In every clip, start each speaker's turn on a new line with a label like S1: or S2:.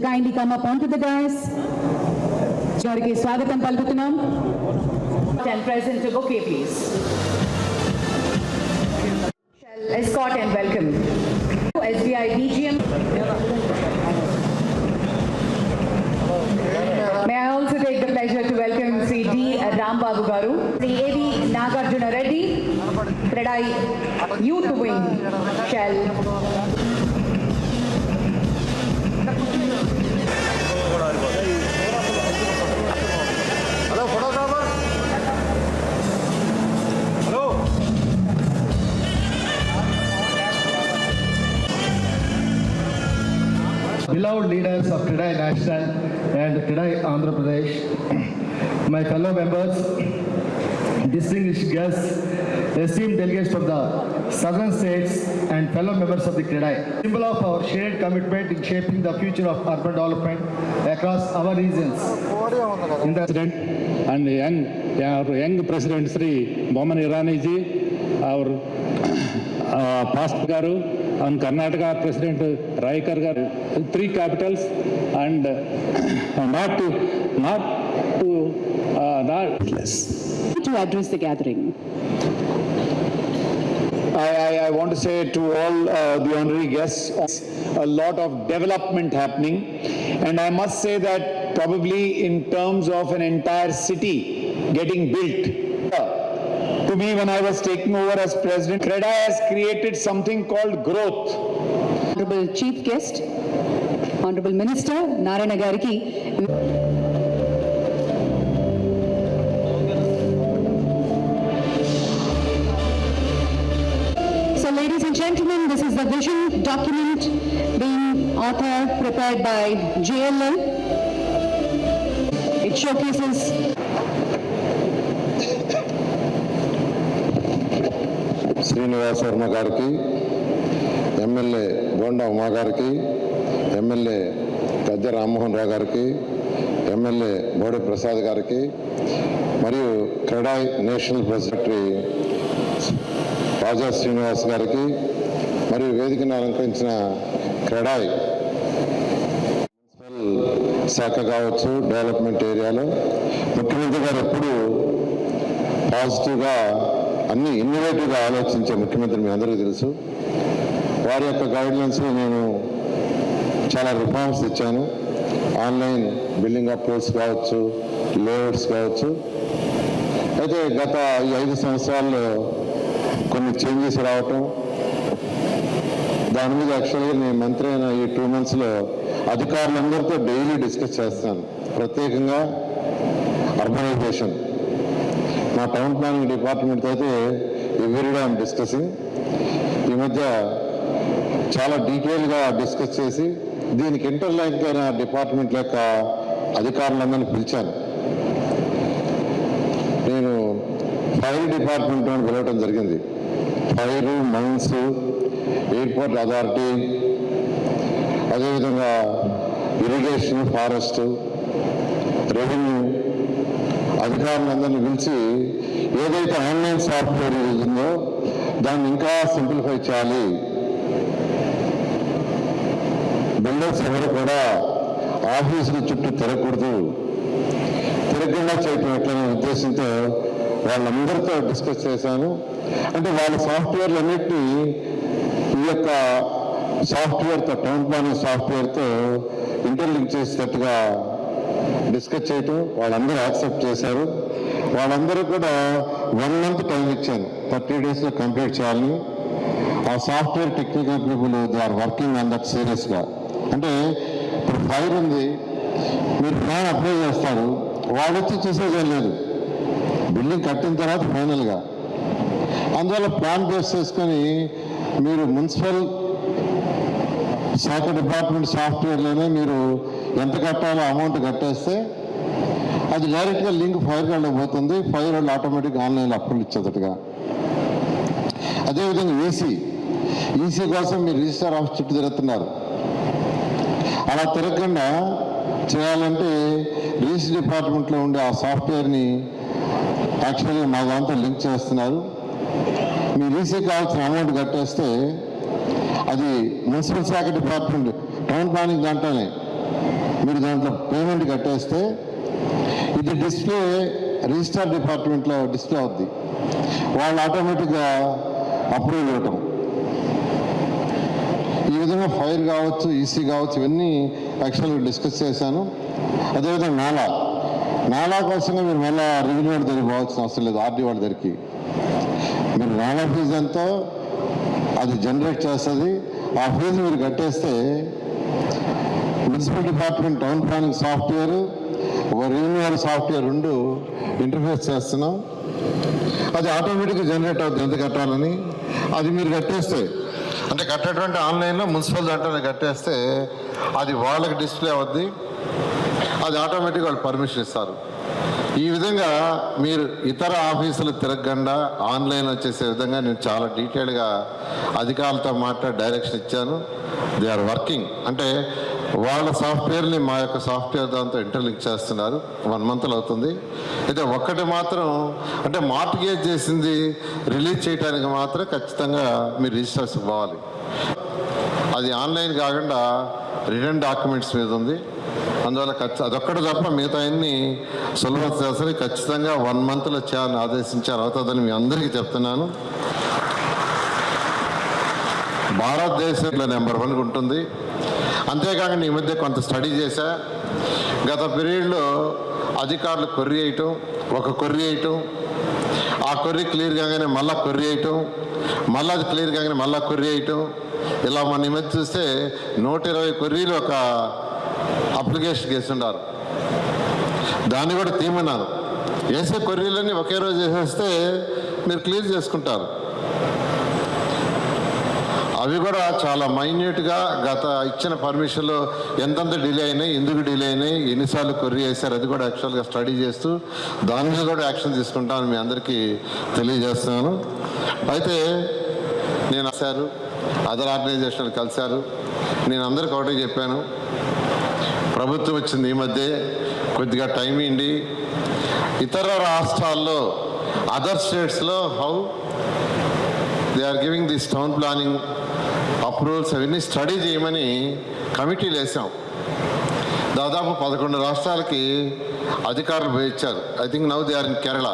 S1: kindly come up onto the dais. Jorge Swagatam Palgutunam.
S2: And present a bouquet, please. Shall escort and welcome SBI BGM. May I also take the pleasure to welcome Sri D. Ram Babu Garu, Sri A.V. Nagarjuna Reddy, Redai Youth Wing
S3: Shell. National and today Andhra Pradesh, my fellow members, distinguished guests, esteemed delegates from the southern states and fellow members of the Kredai, symbol of our shared commitment in shaping the future of urban development across our regions. In the
S4: president and young, our young president Sri Mohammad Irani ji, our uh, past garu and Karnataka president Raikar garu, three capitals and uh, not to, not to, uh, not
S1: to address the gathering.
S5: I, I, I want to say to all uh, the honorary guests, a lot of development happening. And I must say that probably in terms of an entire city getting built, uh, to me when I was taking over as president, Creda has created something called growth.
S1: Honorable Chief Guest, Honorable Minister Narayana Gariki. So ladies and gentlemen, this is the vision document being authored, prepared by JLL. It showcases
S6: Srinivasa Varma గారికి MLA bonda Uma గారికి MLA Gadde Rammohan Rao గారికి MLA బోడి ప్రసాద్ గారికి మరియు CREDAI national secretary Raja Srinivas గారికి మరియు వేదికను అలంకరించిన క్రెడాయ్ మున్సిపల్ శాఖ కావచ్చు డెవలప్మెంట్ ఏరియాలో. ముఖ్యమంత్రి గారు ఎప్పుడు పాజిటివ్గా అన్ని ఇన్నోవేటివ్గా ఆలోచించే ముఖ్యమంత్రి మీ అందరికీ తెలుసు. వారి యొక్క గైడ్లైన్స్లో నేను చాలా రిఫార్మ్స్ ఇచ్చాను ఆన్లైన్ బిల్డింగ్ అప్రోచ్ కావచ్చు లేఅవుట్స్ కావచ్చు. అయితే గత ఈ ఐదు సంవత్సరాల్లో కొన్ని చేంజెస్ రావటం దాని మీద యాక్చువల్గా నేను మంత్రి అయిన ఈ టూ మంత్స్లో అధికారులందరితో డైలీ డిస్కస్ చేస్తాను. ప్రత్యేకంగా అర్బనైజేషన్ మా టౌన్ ప్లానింగ్ డిపార్ట్మెంట్ అయితే ఎవ్రీడే ఐమ్ డిస్కసింగ్ ఈ మధ్య చాలా డీటెయిల్గా డిస్కస్ చేసి దీనికి ఇంటర్లైన్ అయిన డిపార్ట్మెంట్ యొక్క అధికారులందరినీ పిలిచాను. నేను ఫైర్ డిపార్ట్మెంట్ అని పిలవడం జరిగింది. ఫైర్ మైన్స్ ఎయిర్పోర్ట్ అథారిటీ అదేవిధంగా ఇరిగేషన్ ఫారెస్ట్ రెవెన్యూ అధికారులందరినీ పిలిచి ఏదైతే ఆన్లైన్ సాఫ్ట్వేర్ ఉందో దాన్ని ఇంకా సింప్లిఫై చేయాలి. బిల్డర్స్ ఎవరు కూడా ఆఫీసుల చుట్టూ తిరగకూడదు. తిరగకుండా చేయటం ఎట్లనే ఉద్దేశంతో వాళ్ళందరితో డిస్కస్ చేశాను. అంటే వాళ్ళ సాఫ్ట్వేర్లు అన్నిటినీ ఈ యొక్క సాఫ్ట్వేర్తో టౌన్ ప్లానింగ్ సాఫ్ట్వేర్తో ఇంటర్లింక్ చేసేటట్టుగా డిస్కస్ చేయటం వాళ్ళందరూ యాక్సెప్ట్ చేశారు. వాళ్ళందరూ కూడా వన్ మంత్ టైం ఇచ్చాను థర్టీ డేస్లో కంప్లీట్ చేయాలని. ఆ software technical people they are working on that సీరియస్గా. అంటే ఇప్పుడు ఫైర్ ఉంది. మీరు ప్లాన్ అప్లై చేస్తారు. వాళ్ళు వచ్చి చూసేదేం లేదు. బిల్డింగ్ కట్టిన తర్వాత ఫైనల్గా. అందువల్ల ప్లాన్ బేస్ చేసుకొని మీరు మున్సిపల్ శాఖ డిపార్ట్మెంట్ సాఫ్ట్వేర్లోనే మీరు ఎంత కట్టాలో అమౌంట్ కట్టేస్తే అది డైరెక్ట్గా లింక్ ఫైర్ వాళ్ళకి పోతుంది. ఫైర్ వాళ్ళు ఆటోమేటిక్గా ఆన్లైన్లో అప్పులు ఇచ్చేటట్టుగా. అదేవిధంగా ఏసీ. ఈసీ కోసం మీరు రిజిస్టర్ ఆఫీస్ చుట్టూ తిరుగుతున్నారు. అలా తిరగకుండా చేయాలంటే రిజిస్టర్ డిపార్ట్మెంట్లో ఉండే ఆ సాఫ్ట్వేర్ని యాక్చువల్గా మా దాంతో లింక్ చేస్తున్నారు. మీ ఈసీ కావాల్సిన అమౌంట్ కట్టేస్తే అది మున్సిపల్ శాఖ డిపార్ట్మెంట్. టౌన్ ప్లానింగ్ దాంట్లోనే. మీరు దాంట్లో పేమెంట్ కట్టేస్తే ఇది డిస్ప్లే రిజిస్టార్ డిపార్ట్మెంట్లో డిస్ప్లే అవుద్ది. వాళ్ళు ఆటోమేటిక్గా అప్రూవల్ ఇవ్వటం. ఈ విధంగా ఫైర్ కావచ్చు ఈసీ కావచ్చు ఇవన్నీ యాక్చువల్గా డిస్కస్ చేశాను. అదేవిధంగా నాలా. నాలా కోసంగా మీరు మళ్ళీ రెవెన్యూ వాడి దగ్గర పోవాల్సిన అవసరం లేదు ఆర్డీ వాళ్ళ దగ్గరికి. మీరు నాలా ఫీజు ఎంతో? అది జనరేట్ చేస్తుంది. ఆ ఫీజు మీరు కట్టేస్తే municipal department town planning software revenue software రెండు ఇంటర్ఫేస్ చేస్తున్నాం. అది ఆటోమేటిక్గా జనరేట్ అవుతుంది ఎంత కట్టాలని. అది మీరు కట్టేస్తే అంటే కట్టేటువంటి ఆన్లైన్లో మున్సిపల్ దాంట్లో కట్టేస్తే అది వాళ్ళకి డిస్ప్లే అవుద్ది. అది ఆటోమేటిక్గా వాళ్ళు పర్మిషన్ ఇస్తారు. ఈ విధంగా మీరు ఇతర ఆఫీసులు తిరగకుండా ఆన్లైన్ వచ్చేసే విధంగా నేను చాలా డీటెయిల్గా అధికారులతో మాట్లాడి డైరెక్షన్ ఇచ్చాను. దే ఆర్ వర్కింగ్ అంటే వాళ్ళ సాఫ్ట్వేర్ని మా యొక్క సాఫ్ట్వేర్ దాంతో ఇంటర్లింక్ చేస్తున్నారు. వన్ మంత్లో అవుతుంది. అయితే ఒక్కటి మాత్రం అంటే మార్టిగేజ్ చేసింది రిలీజ్ చేయడానికి మాత్రం ఖచ్చితంగా మీరు రిజిస్టర్స్ పోవాలి అది ఆన్లైన్ కాకుండా రిటర్న్ డాక్యుమెంట్స్ మీద ఉంది. అందువల్ల ఖచ్చి అదొక్కటి తప్ప మిగతా అన్ని సులభ చేస్తారు. ఖచ్చితంగా వన్ మంత్లో చేయాలని ఆదేశించారు. అవుతుందని మీ అందరికీ చెప్తున్నాను. భారతదేశంలో నెంబర్ వన్గా ఉంటుంది. అంతేకాకుండా ఈ మధ్య కొంత స్టడీ చేశా. గత పీరియడ్లో అధికారులు కొర్రీ వేయటం ఒక కొర్రీ వేయటం ఆ కొర్రీ క్లియర్ కాగానే మళ్ళా కొర్రీ వేయటం మళ్ళీ అది క్లియర్ కాగానే మళ్ళా కొర్రీ వేయటం. ఇలా మన ఈ మధ్య చూస్తే నూట ఇరవై కొర్రీలు ఒక అప్లికేషన్ వేస్తున్నారు దాన్ని కూడా తీమన్నారు వేసే కొర్రీలన్నీ ఒకే రోజు వేసేస్తే మీరు క్లియర్ చేసుకుంటారు. అవి కూడా చాలా మైన్యూట్గా గత ఇచ్చిన పర్మిషన్లో ఎంతంత డిలే అయినాయి ఎందుకు డిలే అయినాయి ఎన్నిసార్లు కొర్రీ చేశారు అది కూడా యాక్చువల్గా స్టడీ చేస్తూ దాని మీద కూడా యాక్షన్ తీసుకుంటామని మీ అందరికీ తెలియజేస్తున్నాను. అయితే నేను అసారు అదర్ ఆర్గనైజేషన్లు కలిశారు నేను అందరికి ఒకటే చెప్పాను. ప్రభుత్వం వచ్చింది ఈ మధ్య కొద్దిగా టైం ఇండి ఇతర రాష్ట్రాల్లో అదర్ స్టేట్స్లో how they are giving this town planning approvals అవన్నీ స్టడీ చేయమని కమిటీలు వేసాం దాదాపు పదకొండు రాష్ట్రాలకి అధికారులు పోయి ఇచ్చారు. I think now they are in Kerala.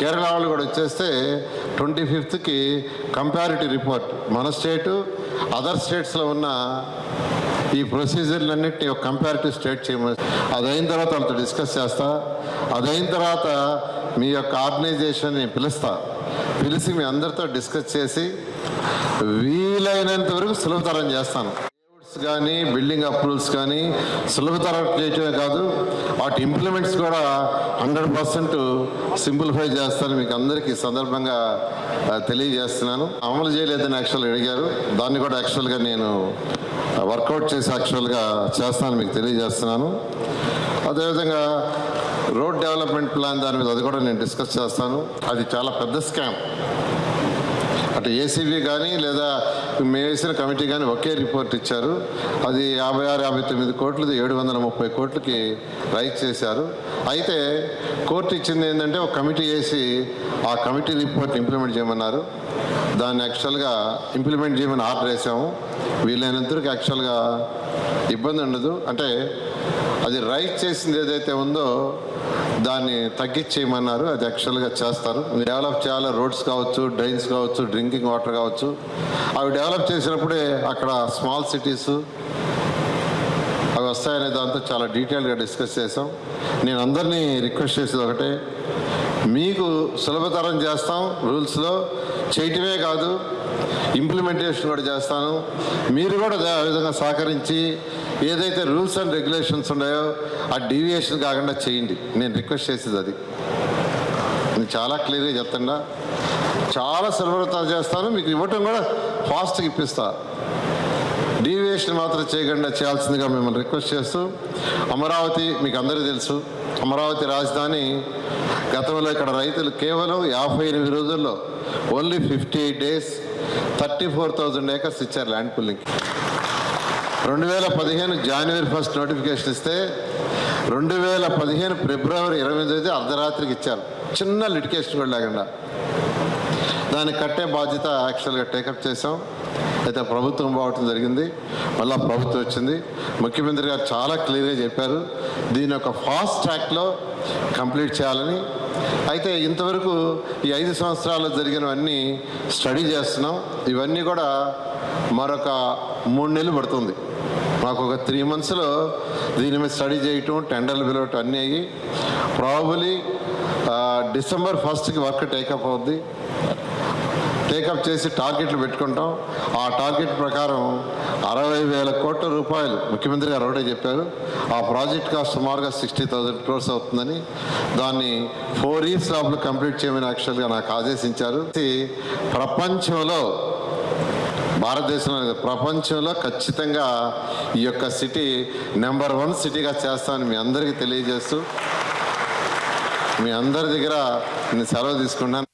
S6: Kerala వాళ్ళు కూడా వచ్చేస్తే ట్వంటీ ఫిఫ్త్కి కంపారిటివ్ రిపోర్ట్. మన స్టేటు అదర్ స్టేట్స్లో ఉన్న ఈ ప్రొసీజర్లన్నింటినీ ఒక కంపారిటివ్ స్టేట్ చేయమని. అది అయిన తర్వాత వాళ్ళతో డిస్కస్ చేస్తా. అది అయిన తర్వాత మీ యొక్క ఆర్గనైజేషన్ని పిలుస్తా. పిలిచి మీ అందరితో డిస్కస్ చేసి వీలైనంత వరకు సులభతరం చేస్తాను. కానీ బిల్డింగ్ అప్రూవల్స్ కానీ సులభతరం చేయటమే కాదు వాటి ఇంప్లిమెంట్స్ కూడా హండ్రెడ్ పర్సెంట్ సింప్లిఫై చేస్తాను. మీకు అందరికీ సందర్భంగా తెలియజేస్తున్నాను. అమలు చేయలేదని యాక్చువల్గా అడిగారు. దాన్ని కూడా యాక్చువల్గా నేను వర్కౌట్ చేసి యాక్చువల్గా చేస్తాను మీకు తెలియజేస్తున్నాను. అదేవిధంగా రోడ్ డెవలప్మెంట్ ప్లాన్ దాని మీద అది కూడా నేను డిస్కస్ చేస్తాను. అది చాలా పెద్ద స్కామ్. అటు ఏసీబీ కానీ లేదా మేము వేసిన కమిటీ కానీ ఒకే రిపోర్ట్ ఇచ్చారు. అది యాభై ఆరు యాభై తొమ్మిది కోట్లది ఏడు వందల ముప్పై కోట్లకి రైట్ చేశారు. అయితే కోర్టు ఇచ్చింది ఏంటంటే ఒక కమిటీ వేసి ఆ కమిటీ రిపోర్ట్ ఇంప్లిమెంట్ చేయమన్నారు. దాన్ని యాక్చువల్గా ఇంప్లిమెంట్ చేయమని ఆర్డర్ వేసాము. వీలైనంతవరకు యాక్చువల్గా ఇబ్బంది ఉండదు. అంటే అది రైట్ చేసింది ఏదైతే ఉందో దాన్ని తగ్గించేయమన్నారు. అది యాక్చువల్గా చేస్తారు. డెవలప్ చేయాలి. రోడ్స్ కావచ్చు డ్రైన్స్ కావచ్చు డ్రింకింగ్ వాటర్ కావచ్చు. అవి డెవలప్ చేసినప్పుడే అక్కడ స్మాల్ సిటీస్ అవి వస్తాయనే దాంతో చాలా డీటెయిల్గా డిస్కస్ చేసాం నేను అందరినీ రిక్వెస్ట్ చేసేది ఒకటే మీకు సులభతరం చేస్తాం రూల్స్లో చేయటమే కాదు ఇంప్లిమెంటేషన్ కూడా చేస్తాను. మీరు కూడా ఆ విధంగా సహకరించి ఏదైతే రూల్స్ అండ్ రెగ్యులేషన్స్ ఉన్నాయో ఆ డీవియేషన్ కాకుండా చేయండి. నేను రిక్వెస్ట్ చేసేది అది. నేను చాలా క్లియర్గా చెప్తున్నా. చాలా సులభతరం చేస్తాను. మీకు ఇవ్వటం కూడా ఫాస్ట్గా ఇప్పిస్తా. డీవియేషన్ మాత్రం చేయకుండా చేయాల్సిందిగా మిమ్మల్ని రిక్వెస్ట్ చేస్తూ అమరావతి మీకు అందరికీ తెలుసు. అమరావతి రాజధాని గతంలో ఇక్కడ రైతులు కేవలం యాభై ఎనిమిది రోజుల్లో only fifty eight days thirty four thousand acres ఇచ్చారు ల్యాండ్ పుల్లింగ్ రెండు వేల పదిహేను జనవరి ఫస్ట్ నోటిఫికేషన్ ఇస్తే రెండు వేల పదిహేను ఫిబ్రవరి ఇరవై తేదీ అర్ధరాత్రికి ఇచ్చారు. చిన్న లిటికేషన్ కూడా లేకుండా. దాన్ని కట్టే బాధ్యత యాక్చువల్గా టేకప్ చేసాం అయితే ప్రభుత్వం పోవటం జరిగింది. మళ్ళా ప్రభుత్వం వచ్చింది. ముఖ్యమంత్రి గారు చాలా క్లియర్గా చెప్పారు. దీని ఒక ఫాస్ట్ ట్రాక్లో కంప్లీట్ చేయాలని అయితే ఇంతవరకు ఈ ఐదు సంవత్సరాలు జరిగినవన్నీ స్టడీ చేస్తున్నాం. ఇవన్నీ కూడా మరొక మూడు నెలలు పడుతుంది. మాకు ఒక త్రీ మంత్స్లో దీని మీద స్టడీ చేయటం టెండర్లు పిలవటం అన్నీ అయ్యి ప్రాబులీ డిసెంబర్ ఫస్ట్కి వర్క్ టేకప్ అవుద్ది. టేకప్ చేసి టార్గెట్లు పెట్టుకుంటాం. ఆ టార్గెట్ ప్రకారం అరవై వేల కోట్ల రూపాయలు ముఖ్యమంత్రి గారు ఒకటే చెప్పారు. ఆ ప్రాజెక్ట్ కాస్ట్ సుమారుగా సిక్స్టీ థౌజండ్ క్రోర్స్ అవుతుందని. దాన్ని ఫోర్ ఇయర్స్ లోపల కంప్లీట్ చేయమని యాక్చువల్గా నాకు ఆదేశించారు. ఇది ప్రపంచంలో భారతదేశంలో ప్రపంచంలో ఖచ్చితంగా ఈ యొక్క సిటీ నెంబర్ వన్ సిటీగా చేస్తామని మీ అందరికీ తెలియజేస్తూ మీ అందరి దగ్గర నేను సెలవు తీసుకున్నాను.